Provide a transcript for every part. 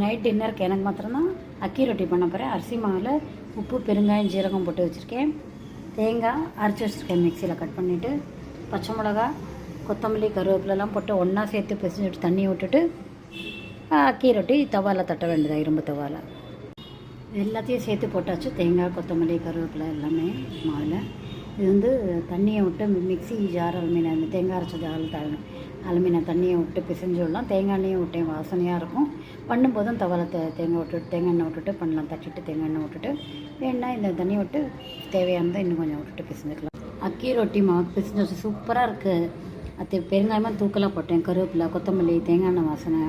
Night டின்னருக்கு எனக்கு மாத்திரம்தான் அக்கி ரொட்டி பண்ண போகிறேன் அரிசி மாவில் உப்பு பெருங்காயம் ஜீரகம் போட்டு வச்சுருக்கேன். தேங்காய் அரைச்சி வச்சுருக்கேன் மிக்சியில் கட் பண்ணிவிட்டு பச்சை மிளகா கொத்தமல்லி கருவேப்பிலெலாம் போட்டு ஒன்றா சேர்த்து பிசைஞ்சிட்டு தண்ணி விட்டுட்டு அக்கி ரொட்டி தவாவில் தட்ட வேண்டியதாக இரும்பு தவாவில் எல்லாத்தையும் சேர்த்து போட்டாச்சு. தேங்காய் கொத்தமல்லி கருவேப்பிலை எல்லாமே மாவில். இது வந்து தண்ணியை விட்டு மிக்ஸி ஜார் அலுமினியம் அந்த தேங்காய் அரைச்ச ஜார் த அலுமினியம் தண்ணியை விட்டு பிசைஞ்சு விடலாம். தேங்காய் எண்ணெயும் விட்டேன் வாசனையாக இருக்கும். பண்ணும்போதும் தவளை தே தேங்காய் விட்டுட்டு தேங்காய் எண்ணெய் விட்டுட்டு பண்ணலாம். தட்டிட்டு தேங்காய் எண்ணெய் விட்டுட்டு. வேணா இந்த தண்ணியை விட்டு தேவையானதை இன்னும் கொஞ்சம் விட்டுட்டு பிசைஞ்சுக்கலாம். அக்கி ரொட்டி மாவு பிசைஞ்சு வச்சு சூப்பராக இருக்குது அது பெருங்காயமாக தூக்கலாக போட்டேன். கருவேப்பிலை கொத்தமல்லி தேங்காய் எண்ணெய் வாசனை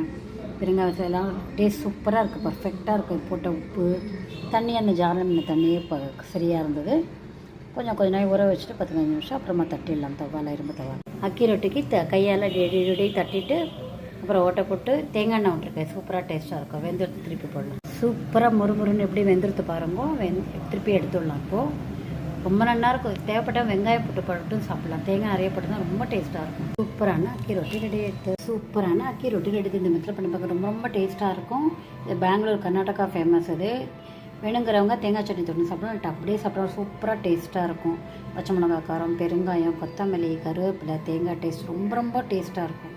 பெருங்காய் வாசனை எல்லாம் டேஸ்ட் சூப்பராக இருக்குது பர்ஃபெக்டாக இருக்குது போட்ட உப்பு தண்ணி அந்த ஜாரம் தண்ணியே இப்போ சரியாக இருந்தது. கொஞ்சம் கொஞ்ச நேரம் ஊற வச்சுட்டு பத்து பதினஞ்சு நிமிஷம் அப்புறமா தட்டிடலாம். தவால இரும்பு தவால் அக்கி ரொட்டிக்கு த கையால் டெடி டெடி தட்டிட்டு அப்புறம் ஓட்டை போட்டு தேங்காய் எண்ணெய் விட்டுருக்கேன் சூப்பராக டேஸ்ட்டாக இருக்கும். வெந்தெடுத்து திருப்பி போடலாம். சூப்பராக முறுமுறுன்னு எப்படி வெந்துருத்து பாருங்க வெந் திருப்பி எடுத்துடலாம் இப்போது ரொம்ப நல்லா இருக்கும். தேவைப்பட்டால் வெங்காயம் போட்டு போட்டும் சாப்பிடலாம். தேங்காய் நிறைய போட்டு தான் ரொம்ப டேஸ்ட்டாக இருக்கும். சூப்பரான அக்கி ரொட்டி ரெடி எடுத்து சூப்பரான அக்கி ரொட்டி ரெடி இந்த மெத்தில் பண்ணி பார்க்க. ரொம்ப ரொம்ப டேஸ்ட்டாக இருக்கும். இது பெங்களூர் கர்நாடகா ஃபேமஸ் இது. வேணுங்கிறவங்க தேங்காய் சட்னி தொட்டு சாப்பிடலாம் அப்படியே சாப்பிடலாம் சூப்பராக டேஸ்ட்டாக இருக்கும். பச்சை மிளகாய் காரம் பெருங்காயம் கொத்தமல்லி கருவேப்பிலை தேங்காய் டேஸ்ட் ரொம்ப ரொம்ப டேஸ்ட்டாக இருக்கும்.